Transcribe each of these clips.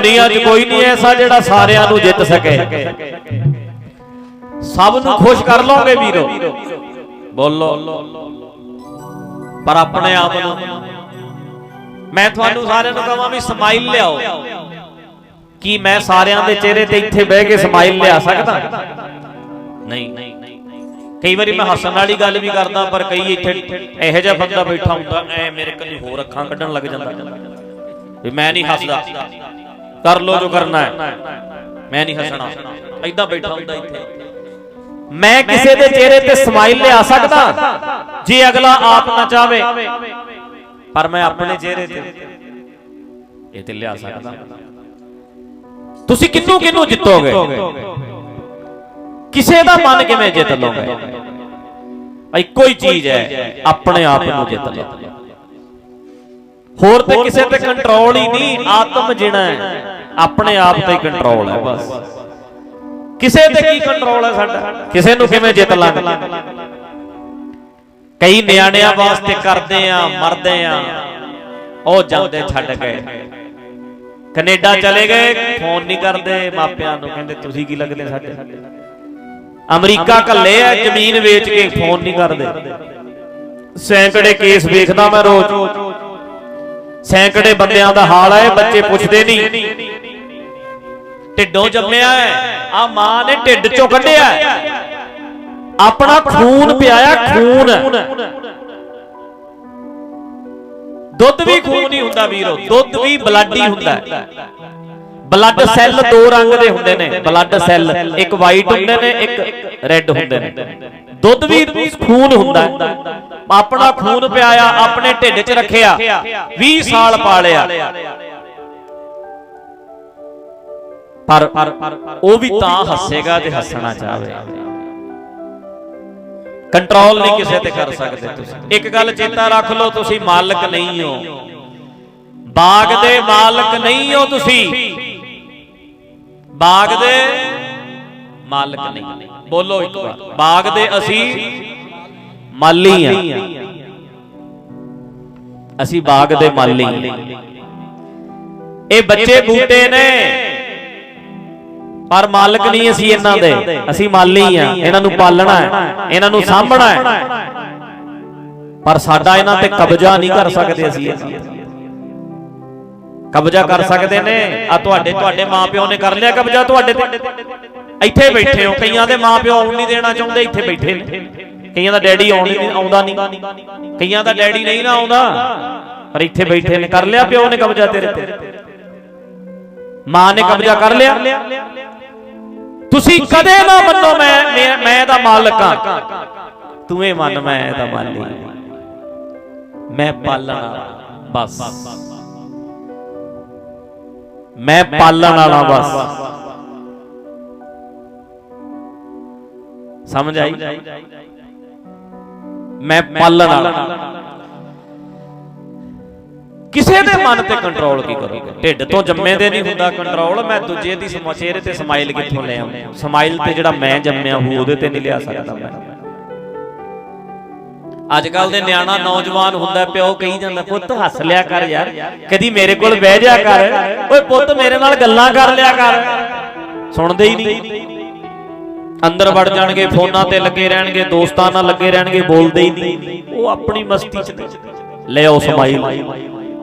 ਦੁਨੀਆ 'ਚ ਕੋਈ ਨਹੀਂ ਐਸਾ ਜਿਹੜਾ ਸਾਰਿਆਂ ਨੂੰ ਜਿੱਤ ਸਕੇ। ਸਭ ਨੂੰ ਖੁਸ਼ ਕਰ ਲਓਗੇ ਵੀਰੋ। ਬੋਲੋ। ਪਰ ਆਪਣੇ ਆਪ ਨੂੰ ਮੈਂ ਤੁਹਾਨੂੰ ਸਾਰਿਆਂ ਨੂੰ ਕਹਾਂ ਵੀ ਸਮਾਈਲ ਲਿਆਓ। ਕੀ ਮੈਂ ਸਾਰਿਆਂ ਦੇ ਚਿਹਰੇ ਤੇ ਇੱਥੇ ਬਹਿ ਕੇ ਸਮਾਈਲ ਲਿਆ ਸਕਦਾ? ਨਹੀਂ। ਕਈ ਵਾਰੀ ਮੈਂ ਹੱਸਣ ਵਾਲੀ ਗੱਲ ਵੀ ਕਰਦਾ, ਪਰ ਕਈ ਇੱਥੇ ਇਹੋ ਜਿਹਾ ਬੰਦਾ ਬੈਠਾ ਹੁੰਦਾ, ਐ ਮੇਰੇ ਕੰਨੀ ਹੋਰ ਅੱਖਾਂ ਕੱਢਣ ਲੱਗ ਜਾਂਦਾ। ਵੀ ਮੈਂ ਨਹੀਂ ਹੱਸਦਾ। ਕਰ ਲੋ ਜੋ ਕਰਨਾ ਹੈ। ਮੈਂ ਨਹੀਂ ਹੱਸਣਾ। ਐਦਾਂ ਬੈਠਾ ਹੁੰਦਾ ਇੱਥੇ। ਮੈਂ ਕਿਸੇ ਦੇ ਚਿਹਰੇ ਤੇ ਸਮਾਈਲ ਲਿਆ ਸਕਦਾ। ਜੇ ਅਗਲਾ ਆਪ ਨਾ ਚਾਵੇ। ਪਰ ਮੈਂ ਆਪਣੇ ਚਿਹਰੇ ਤੇ ਇਹ ਤੇ ਲਿਆ ਸਕਦਾ। ਤੁਸੀਂ ਕਿੰਨੂੰ ਕਿੰਨੂੰ ਜਿੱਤੋਗੇ? ਕਿਸੇ ਦਾ ਮਨ ਕਿਵੇਂ ਜਿੱਤ ਲੋਗੇ ਇੱਕੋ ਹੀ ਚੀਜ਼ ਹੈ। ਆਪਣੇ ਆਪ ਨੂੰ ਜਿੱਤ ਲਓ। ਹੋਰ ਤੇ ਕਿਸੇ ਤੇ ਕੰਟਰੋਲ ਹੀ ਨਹੀਂ ਆਤਮ ਜਿਹੜਾ ਹੈ ਆਪਣੇ ਆਪ ਤੇ ਕੰਟਰੋਲ ਹੈ ਬਸ। ਕਿਸੇ ਤੇ ਕੀ ਕੰਟਰੋਲ ਹੈ ਸਾਡਾ? ਕਿਸੇ ਨੂੰ ਕਿਵੇਂ ਜਿੱਤ ਲਾਂਗੇ? ਕਈ ਨਿਆਣਿਆਂ ਵਾਸਤੇ ਕਰਦੇ ਆ ਮਰਦੇ ਆ ਉਹ ਜਾਂਦੇ ਛੱਡ ਗਏ ਕੈਨੇਡਾ ਚਲੇ ਗਏ ਫੋਨ ਨਹੀਂ ਕਰਦੇ ਮਾਪਿਆਂ ਨੂੰ ਕਹਿੰਦੇ ਤੁਸੀਂ ਕੀ ਲੱਗਦੇ ਸਾਡੇ? ਅਮਰੀਕਾ ਕੱਲੇ ਆ ਜ਼ਮੀਨ ਵੇਚ ਕੇ ਫੋਨ ਨਹੀਂ ਕਰਦੇ। ਸੈਂਕੜੇ ਕੇਸ ਵੇਖਦਾ ਮੈਂ ਰੋਜ਼। ਸੈਂਕੜੇ ਬੰਦਿਆਂ ਦਾ ਹਾਲ ਹੈ ਬੱਚੇ ਪੁੱਛਦੇ ਨਹੀਂ। ਢਿੱਡੋਂ ਜੰਮਿਆ ਹੈ। ਆ ਮਾਂ ਨੇ ਢਿੱਡ ਚੋਂ ਕੱਢਿਆ। ਆਪਣਾ ਖੂਨ ਪਿਆਇਆ ਖੂਨ। ਦੁੱਧ ਵੀ ਖੂਨ ਹੀ ਹੁੰਦਾ ਵੀਰੋ। ਦੁੱਧ ਵੀ ਬਲੱਡ ਹੀ ਹੁੰਦਾ ਬਲੱਡ ਸੈੱਲ ਦੋ ਰੰਗ ਦੇ ਹੁੰਦੇ ਨੇ। ਬਲੱਡ ਸੈੱਲ ਇੱਕ ਵਾਈਟ ਹੁੰਦੇ ਨੇ ਇੱਕ ਰੈੱਡ ਹੁੰਦੇ ਨੇ। ਦੁੱਧ ਵੀ ਖੂਨ ਹੁੰਦਾ ਆਪਣਾ ਖੂਨ ਪਿਆਇਆ ਆਪਣੇ ਢਿੱਡ 'ਚ ਰੱਖਿਆ 20 ਸਾਲ ਪਾਲਿਆ। ਪਰ ਉਹ ਵੀ ਤਾਂ ਹੱਸੇਗਾ ਜੇ ਹੱਸਣਾ ਚਾਹਵੇ ਕੰਟਰੋਲ ਨਹੀਂ ਕਿਸੇ ਤੇ ਕਰ ਸਕਦੇ ਤੁਸੀਂ। ਇੱਕ ਗੱਲ ਚੇਤਾ ਰੱਖ ਲਓ ਤੁਸੀਂ ਮਾਲਕ ਨਹੀਂ ਹੋ। ਬਾਗ ਦੇ ਮਾਲਕ ਨਹੀਂ ਹੋ ਤੁਸੀਂ। ਬਾਗ ਦੇ ਮਾਲਕ ਨਹੀਂ। ਬੋਲੋ ਇੱਕ ਵਾਰ। ਬਾਗ ਦੇ ਅਸੀਂ ਮਾਲੀ ਆ ਅਸੀਂ ਬਾਗ ਦੇ ਮਾਲੀ ਇਹ ਬੱਚੇ ਬੂਟੇ ਨੇ। ਪਰ ਮਾਲਕ ਨਹੀਂ ਅਸੀਂ ਇਹਨਾਂ ਦੇ। ਅਸੀਂ ਮਾਲੀ ਆ ਇਹਨਾਂ ਨੂੰ ਪਾਲਣਾ ਹੈ। ਇਹਨਾਂ ਨੂੰ ਸਾਂਭਣਾ ਹੈ। ਪਰ ਸਾਡਾ ਇਹਨਾਂ ਤੇ ਕਬਜ਼ਾ ਨਹੀਂ ਕਰ ਸਕਦੇ ਅਸੀਂ। ਕਬਜ਼ਾ ਕਰ ਸਕਦੇ ਨੇ। ਆ ਤੁਹਾਡੇ ਤੁਹਾਡੇ ਮਾਪਿਓ ਨੇ ਕਰ ਲਿਆ ਕਬਜ਼ਾ ਤੁਹਾਡੇ ਤੇ। ਇੱਥੇ ਬੈਠੇ ਹੋ। ਕਈਆਂ ਦੇ ਮਾਪਿਓ ਆਉਣ ਨਹੀਂ ਦੇਣਾ ਚਾਹੁੰਦੇ ਇੱਥੇ ਬੈਠੇ ਨੇ। ਕਈਆਂ ਦਾ ਡੈਡੀ ਆਉਣ ਨਹੀਂ ਆਉਂਦਾ ਨਹੀਂ। ਕਈਆਂ ਦਾ ਡੈਡੀ ਨਹੀਂ ਨਾ ਆਉਂਦਾ। ਪਰ ਇੱਥੇ ਬੈਠੇ ਨੇ। ਕਰ ਲਿਆ ਪਿਓ ਨੇ ਕਬਜ਼ਾ ਤੇਰੇ ਤੇ। ਮਾਂ ਨੇ ਕਬਜ਼ਾ ਕਰ ਲਿਆ। ਤੁਸੀਂ ਕਦੇ ਨਾ ਮੰਨੋ ਮੈਂ ਮੈਂ- ਮੈਂ ਦਾ ਮਾਲਕ ਆ ਤੂੰ ਇਹ ਮੰਨ ਮੈਂ ਇਹਦਾ ਮਾਲੀ ਮੈਂ ਪਾਲਣਾ ਬਸ। ਮੈਂ ਪਾਲਣ ਵਾਲਾ ਬਸ। ਸਮਝ ਆਈ? ਮੈਂ ਪਾਲਣ ਵਾਲਾ। ਕਿਸੇ ਦੇ ਮਨ ਤੇ ਕੰਟਰੋਲ ਕੀ ਕਰੋਗੇ? ਢਿੱਡ ਤੋਂ ਜੰਮੇ ਦੇ ਨਹੀਂ ਹੁੰਦਾ ਕੰਟਰੋਲ ਮੈਂ ਦੂਜੇ ਦੀ ਸਮ- ਚਿਹਰੇ ਤੇ ਸਮਾਈਲ ਕਿੱਥੋਂ ਲੈ ਆਵਾਂ ਸਮਾਈਲ ਤੇ ਜਿਹੜਾ ਮੈਂ ਜੰਮਿਆ ਹੂੰ ਉਹਦੇ ਤੇ ਨਹੀਂ ਲਿਆ ਸਕਦਾ ਮੈਂ। ਅੱਜ ਕੱਲ ਦੇ ਨਿਆਣਾ ਨੌਜਵਾਨ ਹੁੰਦਾ ਪਿਓ ਕਹੀ ਜਾਂਦਾ ਪੁੱਤ ਹੱਸ ਲਿਆ ਕਰ ਯਾਰ ਕਦੀ ਮੇਰੇ ਕੋਲ ਬਹਿ ਜਾ ਕਰ ਓਏ ਪੁੱਤ ਮੇਰੇ ਨਾਲ ਗੱਲਾਂ ਕਰ ਲਿਆ ਕਰ। ਸੁਣਦੇ ਹੀ ਨਹੀਂ। ਅੰਦਰ ਵੜ ਜਾਣਗੇ ਫੋਨਾਂ ਤੇ ਲੱਗੇ ਰਹਿਣਗੇ ਦੋਸਤਾਂ ਨਾਲ ਲੱਗੇ ਰਹਿਣਗੇ ਬੋਲਦੇ ਹੀ ਨਹੀਂ। ਉਹ ਆਪਣੀ ਮਸਤੀ ਚ ਲੈ ਆਓ ਸਮਾਈਲ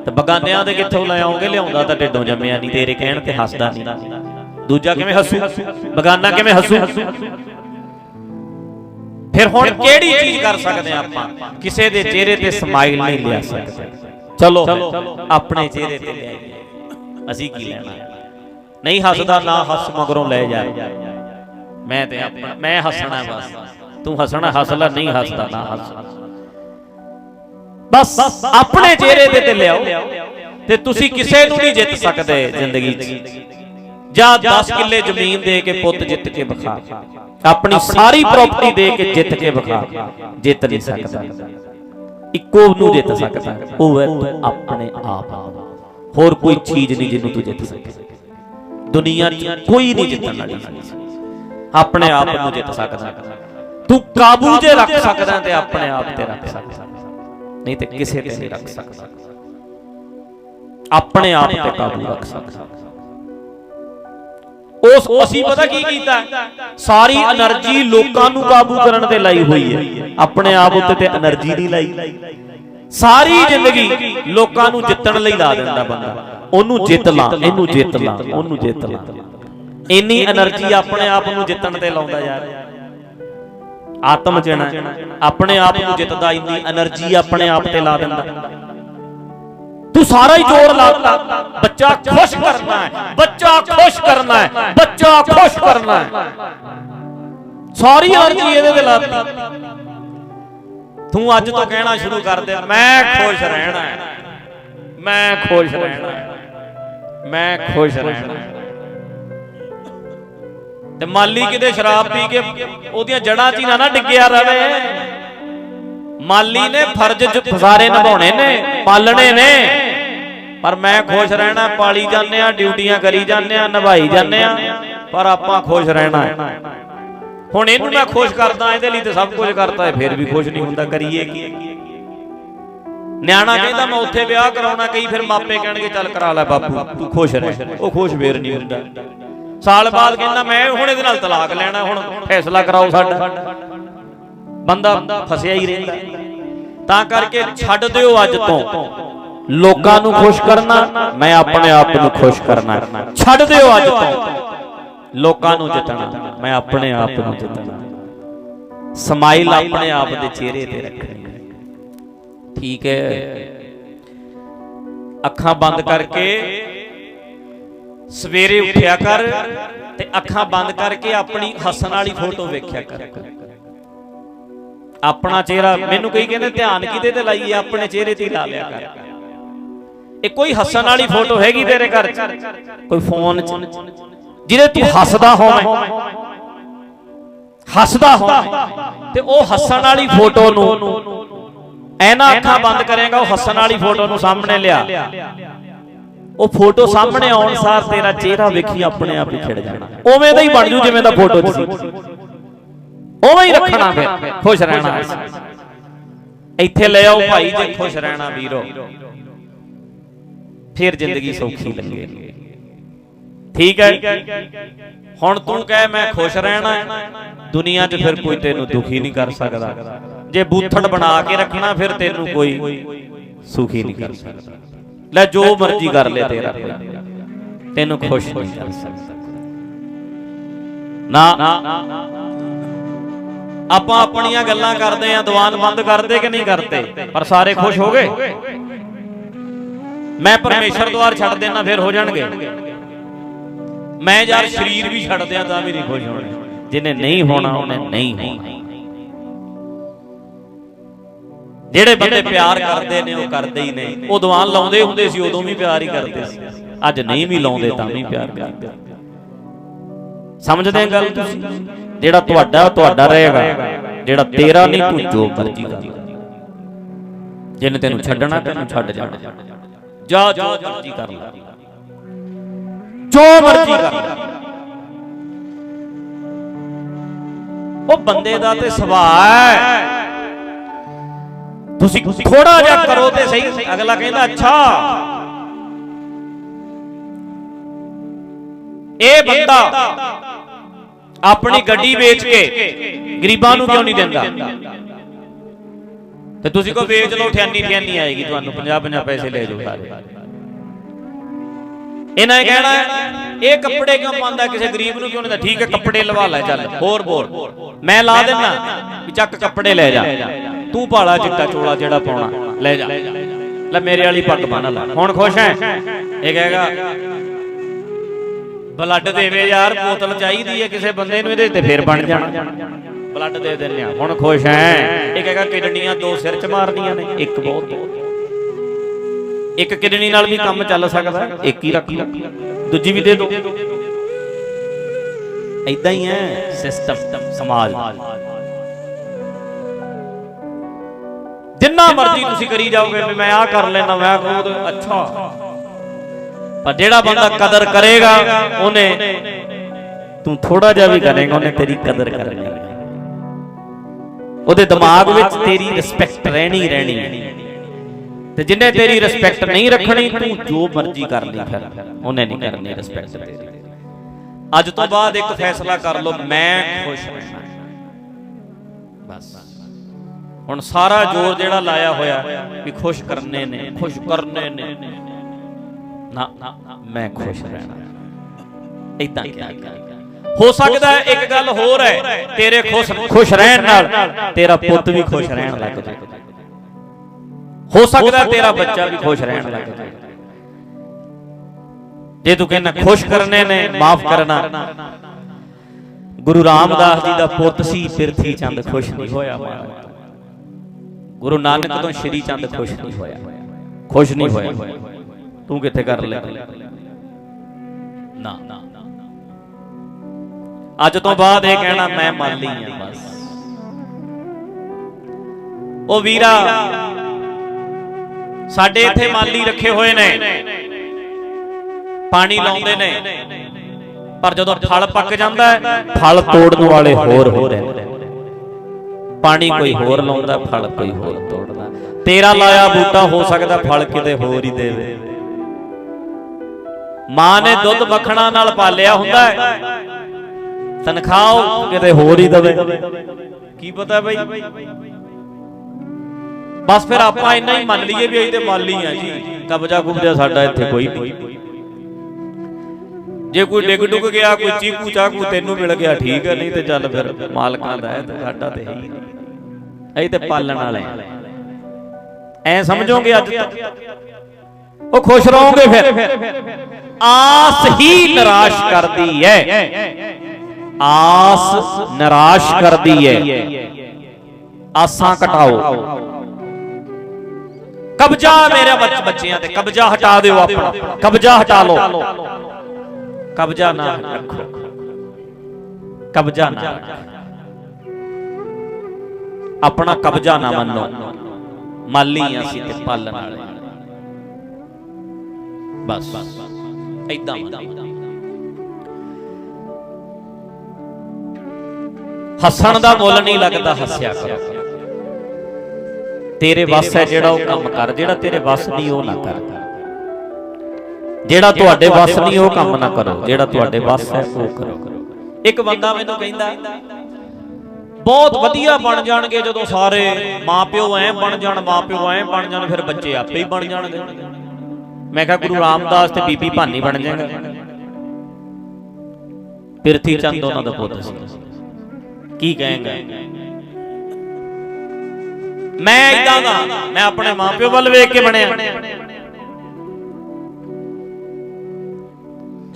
ਤੇ ਬਗਾਨਿਆਂ ਦੇ ਕਿੱਥੋਂ ਲੈ ਆਉਂਗੇ ਲਿਆਉਂਦਾ ਤਾਂ ਢਿੱਡੋਂ ਜੰਮਿਆ ਨਹੀਂ ਤੇਰੇ ਕਹਿਣ ਤੇ ਹੱਸਦਾ ਨਹੀਂ। ਦੂਜਾ ਕਿਵੇਂ ਹੱਸੂ? ਬਗਾਨਾ ਕਿਵੇਂ ਹੱਸੂ? ਫਿਰ ਹੁਣ ਕਿਹੜੀ ਚੀਜ਼ ਕਰ ਸਕਦੇ ਆ ਆਪਾਂ? ਕਿਸੇ ਦੇ ਚਿਹਰੇ ਤੇ ਸਮਾਈਲ ਨਹੀਂ ਲਿਆ ਸਕਦੇ। ਚਲੋ ਆਪਣੇ ਚਿਹਰੇ ਤੇ ਲੈ ਆਈਏ ਅਸੀਂ ਕੀ ਲੈਣਾ? ਨਹੀਂ ਹੱਸਦਾ ਨਾ ਹੱਸ ਮਗਰੋਂ ਲੈ ਜਾ। ਮੈਂ ਤੇ ਆਪਣਾ ਮੈਂ ਹੱਸਣਾ ਬਸ। ਤੂੰ ਹੱਸਣਾ ਹੱਸ ਲੈ ਨਹੀਂ ਹੱਸਦਾ ਨਾ ਹੱਸ। ਬਸ ਆਪਣੇ ਚਿਹਰੇ ਤੇ ਤੇ ਲਿਆਓ। ਤੇ ਤੁਸੀਂ ਕਿਸੇ ਨੂੰ ਨਹੀਂ ਜਿੱਤ ਸਕਦੇ ਜ਼ਿੰਦਗੀ 'ਚ। ਜਾਂ 10 ਕਿੱਲੇ ਜ਼ਮੀਨ ਦੇ ਕੇ ਪੁੱਤ ਜਿੱਤ ਕੇ ਵਿਖਾ। ਆਪਣੀ ਸਾਰੀ ਪ੍ਰਾਪਰਟੀ ਦੇ ਕੇ ਜਿੱਤ ਕੇ ਵਿਖਾ। ਜਿੱਤ ਨਹੀਂ ਸਕਦਾ। ਇੱਕੋ ਨੂੰ ਜਿੱਤ ਸਕਦਾ। ਉਹ ਹੈ ਤੂੰ ਆਪਣੇ ਆਪ। ਹੋਰ ਕੋਈ ਚੀਜ਼ ਨਹੀਂ ਜਿਹਨੂੰ ਤੂੰ ਜਿੱਤ ਸਕੇ ਦੁਨੀਆ 'ਚ ਕੋਈ ਨਹੀਂ ਜਿੱਤਣ ਵਾਲੀ। ਆਪਣੇ ਆਪ ਨੂੰ ਜਿੱਤ ਸਕਦਾ। ਤੂੰ ਕਾਬੂ ਜੇ ਰੱਖ ਸਕਦਾ ਤੇ ਆਪਣੇ ਆਪ ਤੇ ਰੱਖ ਸਕਦਾ। ਨਹੀਂ ਤੇ ਕਿਸੇ ਤੇ ਨਹੀਂ ਰੱਖ ਸਕਦਾ। ਆਪਣੇ ਆਪ ਤੇ ਕਾਬੂ ਰੱਖ ਸਕਦਾ। ਉਸ ਅਸੀਂ ਪਤਾ ਕੀ ਕੀਤਾ? ਸਾਰੀ એનર્ਜੀ ਲੋਕਾਂ ਨੂੰ ਕਾਬੂ ਕਰਨ ਤੇ ਲਾਈ ਹੋਈ ਹੈ। ਆਪਣੇ ਆਪ ਉੱਤੇ ਤੇ એનર્ਜੀ ਨਹੀਂ ਲਾਈ। ਸਾਰੀ ਜ਼ਿੰਦਗੀ ਲੋਕਾਂ ਨੂੰ ਜਿੱਤਣ ਲਈ ਲਾ ਦਿੰਦਾ ਬੰਦਾ। ਉਹਨੂੰ ਜਿੱਤ ਲਾ ਇਹਨੂੰ ਜਿੱਤ ਲਾ ਉਹਨੂੰ ਜਿੱਤ ਲਾ। ਇੰਨੀ એનર્ਜੀ ਆਪਣੇ ਆਪ ਨੂੰ ਜਿੱਤਣ ਤੇ ਲਾਉਂਦਾ ਯਾਰ। ਆਤਮ ਜਣਾ ਆਪਣੇ ਆਪ ਨੂੰ ਜਿੱਤਦਾ ਇੰਨੀ એનર્ਜੀ ਆਪਣੇ ਆਪ ਤੇ ਲਾ ਦਿੰਦਾ। ਤੂੰ ਸਾਰਾ ਹੀ ਜੋੜ ਲਾਤਾ ਬੱਚਾ ਖੁਸ਼ ਕਰਨਾ ਹੈ। ਬੱਚਾ ਖੁਸ਼ ਕਰਨਾ ਹੈ। ਬੱਚਾ ਖੁਸ਼ ਕਰਨਾ ਹੈ। ਸਾਰੀ ਅਰਜ਼ੀ ਇਹਦੇ ਤੇ ਲਾਤੀ ਤੂੰ। ਅੱਜ ਤੋਂ ਕਹਿਣਾ ਸ਼ੁਰੂ ਕਰ ਦੇ। ਮੈਂ ਖੁਸ਼ ਰਹਿਣਾ ਹੈ। ਮੈਂ ਖੁਸ਼ ਰਹਿਣਾ ਮੈਂ ਖੁਸ਼ ਰਹਿਣਾ ਤੇ ਮਾਲੀ ਕਿਤੇ ਸ਼ਰਾਬ ਪੀ ਕੇ ਉਹਦੀਆਂ ਜੜਾਂ 'ਚ ਹੀ ਨਾ ਡਿੱਗਿਆ ਰਵੇ। ਮਾਲੀ ਨੇ ਫਰਜ਼ ਚ ਸਾਰੇ ਨਿਭਾਉਣੇ ਨੇ, ਪਾਲਣੇ ਨੇ। ਪਰ ਮੈਂ ਖੁਸ਼ ਰਹਿਣਾ ਪਾਲੀ ਜਾਂਦੇ ਆ ਡਿਊਟੀਆਂ ਕਰੀ ਜਾਂਦੇ ਆ ਨਿਭਾਈ ਜਾਂਦੇ ਆ। ਪਰ ਆਪਾਂ ਖੁਸ਼ ਰਹਿਣਾ ਹੈ। ਹੁਣ ਇਹਨੂੰ ਮੈਂ ਖੁਸ਼ ਕਰਦਾ ਇਹਦੇ ਲਈ ਤੇ ਸਭ ਕੁਝ ਕਰਤਾ ਹੈ ਫਿਰ ਵੀ ਖੁਸ਼ ਨਹੀਂ ਹੁੰਦਾ ਕਰੀਏ ਕੀ? ਨਿਆਣਾ ਕਹਿੰਦਾ ਮੈਂ ਉੱਥੇ ਵਿਆਹ ਕਰਾਉਣਾ ਕਈ ਫਿਰ ਮਾਪੇ ਕਹਿਣਗੇ ਚੱਲ ਕਰਾ ਲੈ ਬਾਪੂ ਤੂੰ ਖੁਸ਼ ਰਹਿ। ਉਹ ਖੁਸ਼ ਫੇਰ ਨਹੀਂ ਹੁੰਦਾ। ਸਾਲ ਬਾਅਦ ਕਹਿੰਦਾ ਮੈਂ ਹੁਣ ਇਹਦੇ ਨਾਲ ਤਲਾਕ ਲੈਣਾ ਹੁਣ ਫੈਸਲਾ ਕਰਾਓ ਸਾਡਾ। ਬੰਦਾ ਫਸਿਆ ਹੀ ਰਹਿੰਦਾ। ਤਾਂ ਕਰਕੇ ਛੱਡ ਦਿਓ ਅੱਜ ਤੋਂ। ਲੋਕਾਂ ਨੂੰ ਖੁਸ਼ ਕਰਨਾ, ਮੈਂ ਆਪਣੇ ਆਪ ਨੂੰ ਖੁਸ਼ ਕਰਨਾ। ਛੱਡ ਦਿਓ ਅੱਜ ਤੋਂ। ਲੋਕਾਂ ਨੂੰ ਜਿੱਤਣਾ, ਮੈਂ ਆਪਣੇ ਆਪ ਨੂੰ ਜਿੱਤਣਾ। ਸਮਾਈਲ ਆਪਣੇ ਆਪ ਦੇ ਚਿਹਰੇ ਤੇ ਰੱਖਣੀ। ਠੀਕ ਹੈ। ਅੱਖਾਂ ਬੰਦ ਕਰਕੇ ਸਵੇਰੇ ਉੱਠਿਆ ਕਰ ਤੇ ਅੱਖਾਂ ਬੰਦ ਕਰਕੇ ਆਪਣੀ ਹੱਸਣ ਵਾਲੀ ਫੋਟੋ ਵੇਖਿਆ ਕਰ। ਆਪਣਾ ਚਿਹਰਾ, ਮੈਨੂੰ ਕਈ ਕਹਿੰਦੇ ਧਿਆਨ ਕਿਤੇ ਤੇ ਲਾਈਏ? ਆਪਣੇ ਚਿਹਰੇ ਤੇ ਹੀ ਲਾ ਲਿਆ ਕਰ। ਇਹ ਕੋਈ ਹੱਸਣ ਵਾਲੀ ਫੋਟੋ ਹੈਗੀ ਤੇਰੇ ਘਰ 'ਚ? ਕੋਈ ਫੋਨ 'ਚ? ਜਿਹਦੇ ਤੂੰ ਹੱਸਦਾ ਹੋਵੇਂ। ਹੱਸਦਾ ਹੋਵੇਂ। ਤੇ ਉਹ ਹੱਸਣ ਵਾਲੀ ਫੋਟੋ ਨੂੰ ਐਨਾ ਅੱਖਾਂ ਬੰਦ ਕਰੇਗਾ ਉਹ ਹੱਸਣ ਵਾਲੀ ਫੋਟੋ ਨੂੰ ਸਾਹਮਣੇ ਲਿਆ। ਉਹ ਫੋਟੋ ਸਾਹਮਣੇ ਆਉਣ ਸਾਰ ਤੇਰਾ ਚਿਹਰਾ ਵੇਖੀ ਆਪਣੇ ਆਪ ਹੀ ਖਿੜ ਜਾਣਾ। ਉਵੇਂ ਦਾ ਹੀ ਬਣ ਜੂ ਜਿਵੇਂ ਦਾ ਫੋਟੋ 'ਚ। ਸੀ ਉਵੇਂ ਹੀ ਰੱਖਣਾ ਫਿਰ। ਖੁਸ਼ ਰਹਿਣਾ। ਇੱਥੇ ਲੈ ਆਓ ਭਾਈ ਜੇ ਖੁਸ਼ ਰਹਿਣਾ ਵੀਰੋ। ਫਿਰ ਜ਼ਿੰਦਗੀ ਸੌਖੀ ਲੱਗੇ ਠੀਕ ਹੈ? ਹੁਣ ਤੂੰ ਕਹਿ ਮੈਂ ਖੁਸ਼ ਰਹਿਣਾ। ਦੁਨੀਆ 'ਚ ਫਿਰ ਕੋਈ ਤੈਨੂੰ ਦੁਖੀ ਨਹੀਂ ਕਰ ਸਕਦਾ। ਜੇ ਬੂਥੜ ਬਣਾ ਕੇ ਰੱਖਣਾ ਫਿਰ ਤੈਨੂੰ ਕੋਈ ਸੁਖੀ ਨਹੀਂ ਕਰ ਸਕਦਾ। ਲੈ ਜੋ ਮਰਜ਼ੀ ਕਰ ਲੈ ਤੇਰਾ ਕੋਈ ਤੈਨੂੰ ਖੁਸ਼ ਨਹੀਂ ਕਰ ਸਕਦਾ। ਨਾ। ਆਪਾਂ ਆਪਣੀਆਂ ਗੱਲਾਂ ਕਰਦੇ ਆਂ ਦੀਵਾਨ ਬੰਦ ਕਰਦੇ ਕਿ ਨਹੀਂ ਕਰਦੇ? ਪਰ ਸਾਰੇ ਖੁਸ਼ ਹੋ ਗਏ? ਮੈਂ ਪਰਮੇਸ਼ਰ ਦੁਆਰ ਛੱਡ ਦੇਣਾ ਫਿਰ ਹੋ ਜਾਣਗੇ। ਮੈਂ ਯਾਰ ਸਰੀਰ ਵੀ ਛੱਡ ਦਿਆਂ ਤਾਂ ਵੀ ਨਹੀਂ ਖੁਸ਼ ਹੋਣੇ। ਜਿਹਨੇ ਨਹੀਂ ਹੋਣਾ, ਉਹਨੇ ਨਹੀਂ ਹੋਣਾ। ਜਿਹੜੇ ਬੰਦੇ ਪਿਆਰ ਕਰਦੇ ਨੇ, ਉਹ ਕਰਦੇ ਹੀ ਨੇ ਉਹ ਦੀਵਾਨ ਲਾਉਂਦੇ ਹੁੰਦੇ ਸੀ, ਉਦੋਂ ਵੀ ਪਿਆਰ ਹੀ ਕਰਦੇ ਸੀ। ਅੱਜ ਨਹੀਂ ਵੀ ਲਾਉਂਦੇ, ਤਾਂ ਵੀ ਪਿਆਰ ਕਰਦੇ। ਸਮਝਦੇ ਆ ਗੱਲ ਤੁਸੀਂ? ਜਿਹੜਾ ਤੁਹਾਡਾ ਤੁਹਾਡਾ ਰਹੇਗਾ। ਜਿਹੜਾ ਤੇਰਾ ਨਹੀਂ, ਤੂੰ ਜੋ ਮਰਜ਼ੀ ਕਰ। ਜਿਹਨੇ ਤੈਨੂੰ ਛੱਡਣਾ, ਤੈਨੂੰ ਛੱਡ ਜਾਣਾ। ਜਾ ਜੋ ਮਰਜ਼ੀ ਕਰ ਲੈ। ਜੋ ਮਰਜ਼ੀ ਕਰ ਉਹ ਬੰਦੇ ਦਾ ਤੇ ਸੁਭਾਅ ਹੈ। ਤੁਸੀਂ ਥੋੜਾ ਜਿਹਾ ਕਰੋ ਤੇ ਸਹੀ। ਅਗਲਾ ਕਹਿੰਦਾ ਅੱਛਾ। ਇਹ ਬੰਦਾ ਆਪਣੀ ਗੱਡੀ ਵੇਚ ਕੇ ਗਰੀਬਾਂ ਨੂੰ ਕਿਉਂ ਨਹੀਂ ਦਿੰਦਾ? ਤੇ ਤੁਸੀਂ ਕੋ ਵੇਚ ਲਓ, ਠਿਆਨੀ ਠਿਆਨੀ ਆਏਗੀ ਤੁਹਾਨੂੰ 50 50 ਪੈਸੇ ਲੈ ਜਾਓ ਸਾਰੇ। ਇਹਨਾਂ ਨੇ ਕਹਿਣਾ, ਇਹ ਕੱਪੜੇ ਕਿਉਂ ਪਾਉਂਦਾ ਕਿਸੇ ਗਰੀਬ ਨੂੰ, ਕਿਉਂ ਨਹੀਂ ਦਿੰਦਾ? ਠੀਕ ਹੈ, ਕੱਪੜੇ ਲਵਾ ਲੈ, ਚੱਲ, ਹੋਰ ਬੋਲ ਮੈਂ ਲਾ ਦਿੰਦਾ ਵੀ ਚੱਕ ਕੱਪੜੇ ਲੈ ਜਾ। ਤੂੰ ਭਾਲਾ ਚਿੱਟਾ ਚੋਲਾ ਜਿਹੜਾ ਪਾਉਣਾ, ਲੈ ਜਾ। ਲੈ ਮੇਰੇ ਵਾਲੀ ਪੱਗ ਬੰਨ ਲੈ। ਹੁਣ ਖੁਸ਼ ਹੈ? ਇਹ ਕਹੇਗਾ ਬਲੱਡ ਦੇਵੇ ਯਾਰ, ਬੋਤਲ ਚਾਹੀਦੀ ਹੈ ਕਿਸੇ ਬੰਦੇ ਨੂੰ, ਇਹਦੇ ਤੇ ਫੇਰ ਬਣ ਜਾਣਾ। ਬਲੱਡ ਦੇ ਦਿੰਦੇ ਆ। ਹੁਣ ਖੁਸ਼ ਹੈ ਇਹ ਕਹੇਗਾ ਕਿਡਨੀਆਂ ਦੋ ਸਿਰ ਚ ਮਾਰਦੀਆਂ ਨੇ ਇੱਕ ਬਹੁਤ ਇੱਕ ਕਿਡਨੀ ਨਾਲ ਵੀ ਕੰਮ ਚੱਲ ਸਕਦਾ ਇੱਕ ਹੀ ਰੱਖ ਲਓ। ਦੂਜੀ ਵੀ ਦੇ ਦਿਓ ਐਦਾਂ ਹੀ ਹੈ ਸਿਸਟਮ ਸਮਾਜ। ਜਿੰਨਾ ਮਰਜ਼ੀ ਤੁਸੀਂ ਕਰੀ ਜਾਓਗੇ ਵੀ ਮੈਂ ਆਹ ਕਰ ਲੈਣਾ ਮੈਂ ਖੁਦ ਅੱਛਾ। ਪਰ ਜਿਹੜਾ ਬੰਦਾ ਕਦਰ ਕਰੇਗਾ ਉਹਨੇ ਤੂੰ ਥੋੜਾ ਜਿਹਾ ਵੀ ਕਰੇਗਾ ਉਹਨੇ ਤੇਰੀ ਕਦਰ ਕਰਨੀ ਉਹਦੇ ਦਿਮਾਗ ਵਿੱਚ ਤੇਰੀ ਰਿਸਪੈਕਟ ਰਹਿਣੀ ਰਹਿਣੀ ਤੇ ਜਿੰਨੇ ਤੇਰੀ ਰਿਸਪੈਕਟ ਨਹੀਂ ਰੱਖਣੀ ਤੂੰ ਜੋ ਮਰਜ਼ੀ ਕਰ ਲਈ ਫਿਰ। ਉਹਨੇ ਨਹੀਂ ਕਰਨੀ ਰਿਸਪੈਕਟ ਤੇਰੀ। ਅੱਜ ਤੋਂ ਬਾਅਦ ਇੱਕ ਫੈਸਲਾ ਕਰ ਲਓ ਮੈਂ ਖੁਸ਼ ਰਹਿਣਾ ਬਸ। ਹੁਣ ਸਾਰਾ ਜ਼ੋਰ ਜਿਹੜਾ ਲਾਇਆ ਹੋਇਆ ਵੀ ਖੁਸ਼ ਕਰਨੇ ਨੇ ਖੁਸ਼ ਕਰਨੇ ਨੇ। ਨਾ। ਮੈਂ ਖੁਸ਼ ਰਹਿਣਾ। ਇਦਾਂ ਕਿਹਾ ਹੋ ਸਕਦਾ ਹੈ ਇੱਕ ਗੱਲ ਹੋਰ ਹੈ, ਤੇਰੇ ਖੁਸ਼ ਖੁਸ਼ ਰਹਿਣ ਨਾਲ ਤੇਰਾ ਪੁੱਤ ਵੀ ਖੁਸ਼ ਰਹਿਣ ਲੱਗ ਜਾਏ। ਹੋ ਸਕਦਾ ਤੇਰਾ ਬੱਚਾ ਵੀ ਖੁਸ਼ ਰਹਿਣ ਲੱਗ ਜਾਏ। ਜੇ ਤੂੰ ਕਹਿੰਦਾ ਖੁਸ਼ ਕਰਨੇ ਨੇ, ਮਾਫ ਕਰਨਾ। ਗੁਰੂ ਰਾਮਦਾਸ ਜੀ ਦਾ ਪੁੱਤ ਸੀ, ਪਿਰਥੀ ਚੰਦ ਖੁਸ਼ ਨਹੀਂ ਹੋਇਆ ਗੁਰੂ ਨਾਨਕ ਤੋਂ ਸ਼੍ਰੀ ਚੰਦ ਖੁਸ਼ ਨਹੀਂ ਹੋਇਆ। ਖੁਸ਼ ਨਹੀਂ ਹੋਇਆ। ਤੂੰ ਕਿੱਥੇ ਕਰ ਲੈ ਨਾ। ਅੱਜ ਤੋਂ ਬਾਅਦ ਇਹ ਕਹਿਣਾ ਮੈਂ ਮਾਲੀ ਆ ਬਸ। ਉਹ ਵੀਰਾ ਸਾਡੇ ਇੱਥੇ ਮਾਲੀ ਰੱਖੇ ਹੋਏ ਨੇ। ਪਾਣੀ ਲਾਉਂਦੇ ਨੇ। ਪਰ ਜਦੋਂ ਫਲ ਪੱਕ ਜਾਂਦਾ ਹੈ ਫਲ ਤੋੜਨ ਵਾਲੇ ਹੋਰ ਹੋ ਰਹੇ ਪਾਣੀ ਕੋਈ ਹੋਰ ਲਾਉਂਦਾ ਫਲ ਕੋਈ ਹੋਰ ਤੋੜਦਾ। ਤੇਰਾ ਲਾਇਆ ਬੂਟਾ ਹੋ ਸਕਦਾ ਫਲ ਕਿਤੇ ਹੋਰ ਹੀ ਦੇਵੇ। ਮਾਂ ਨੇ ਦੁੱਧ ਮੱਖਣਾ ਨਾਲ ਪਾਲਿਆ ਹੁੰਦਾ ਹੈ। ਤਨਖਾਹ ਕਿਤੇ ਹੋਰ ਹੀ ਦਵੇ। ਕੀ ਪਤਾ ਬਈ? ਬਸ ਫਿਰ ਆਪਾਂ ਇੰਨਾ ਹੀ ਮੰਨ ਲਈਏ ਵੀ ਅਸੀਂ ਤੇ ਮਾਲੀ ਆ ਜੀ। ਕਬਜ਼ਾ ਕੁਬਜ਼ਾ ਸਾਡਾ ਇੱਥੇ ਕੋਈ ਨਹੀਂ। ਜੇ ਕੋਈ ਡਿੱਗ ਡੁੱਗ ਗਿਆ, ਕੋਈ ਚੀਕੂ ਚਾਕੂ ਤੈਨੂੰ ਮਿਲ ਗਿਆ, ਠੀਕ ਹੈ ਨਹੀਂ ਤੇ ਚੱਲ ਫਿਰ ਮਾਲਕਾਂ ਦਾ ਹੈ ਤੇ ਸਾਡਾ ਤੇ ਹੀ ਅਸੀਂ ਤੇ ਪਾਲਣ ਵਾਲੇ ਆ ਐ ਸਮਝੋਗੇ ਅੱਜ ਉਹ ਖੁਸ਼ ਰਹੋਗੇ ਫਿਰ। ਆਸ ਹੀ ਨਿਰਾਸ਼ ਕਰਦੀ ਹੈ। ਆਸ ਨਿਰਾਸ਼ ਕਰਦੀ ਹੈ ਆਸਾਂ ਘਟਾਓ। ਕਬਜ਼ਾ ਮੇਰੇ ਬੱਚਿਆਂ ਤੇ, ਕਬਜ਼ਾ ਹਟਾ ਦਿਓ ਆਪਣਾ। ਕਬਜ਼ਾ ਹਟਾ ਲਓ। ਕਬਜ਼ਾ ਨਾ ਰੱਖੋ। ਕਬਜ਼ਾ ਨਾ ਆਪਣਾ ਕਬਜ਼ਾ ਨਾ ਮੰਨੋ। ਮਾਲੀ ਆ ਅਸੀਂ ਤੇ ਪਾਲਣ ਵਾਲੇ। ਬਸ। ਇਦਾਂ ਹੱਸਣ ਦਾ ਮੁੱਲ ਨਹੀਂ ਲੱਗਦਾ ਹੱਸਿਆ ਕਰੋ। ਤੇਰੇ ਵੱਸ ਹੈ ਜਿਹੜਾ ਉਹ ਕੰਮ ਕਰ ਜਿਹੜਾ ਤੇਰੇ ਵੱਸ ਨਹੀਂ ਉਹ ਨਾ ਕਰ। ਜਿਹੜਾ ਤੁਹਾਡੇ ਵੱਸ ਨਹੀਂ ਉਹ ਕੰਮ ਨਾ ਕਰੋ ਜਿਹੜਾ ਤੁਹਾਡੇ ਵੱਸ ਹੈ ਉਹ ਕਰੋ। ਇੱਕ ਬੰਦਾ ਮੈਨੂੰ ਕਹਿੰਦਾ ਬਹੁਤ ਵਧੀਆ ਬਣ ਜਾਣਗੇ ਜਦੋਂ ਸਾਰੇ ਮਾਪਿਓ ਐ ਬਣ ਜਾਣ ਮਾਪਿਓ ਐ ਬਣ ਜਾਣ ਫਿਰ ਬੱਚੇ ਆਪੇ ਹੀ ਬਣ ਜਾਣਗੇ। ਮੈਂ ਕਿਹਾ ਗੁਰੂ ਰਾਮਦਾਸ ਤੇ ਬੀਬੀ ਭਾਨੀ ਬਣ ਜਾਣਗੇ ਪਿਰਥੀ ਚੰਦ ਉਹਨਾਂ ਦਾ ਪੁੱਤ ਸੀ। ਕੀ ਕਹੇਗਾ? ਮੈਂ ਇਦਾਂ ਦਾ, ਮੈਂ ਆਪਣੇ ਮਾਪਿਓ ਵੱਲ ਵੇਖ ਕੇ ਬਣਿਆ।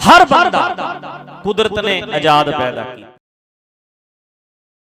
ਹਰ ਬੰਦਾ ਕੁਦਰਤ ਨੇ ਆਜ਼ਾਦ ਪੈਦਾ ਕੀਤਾ।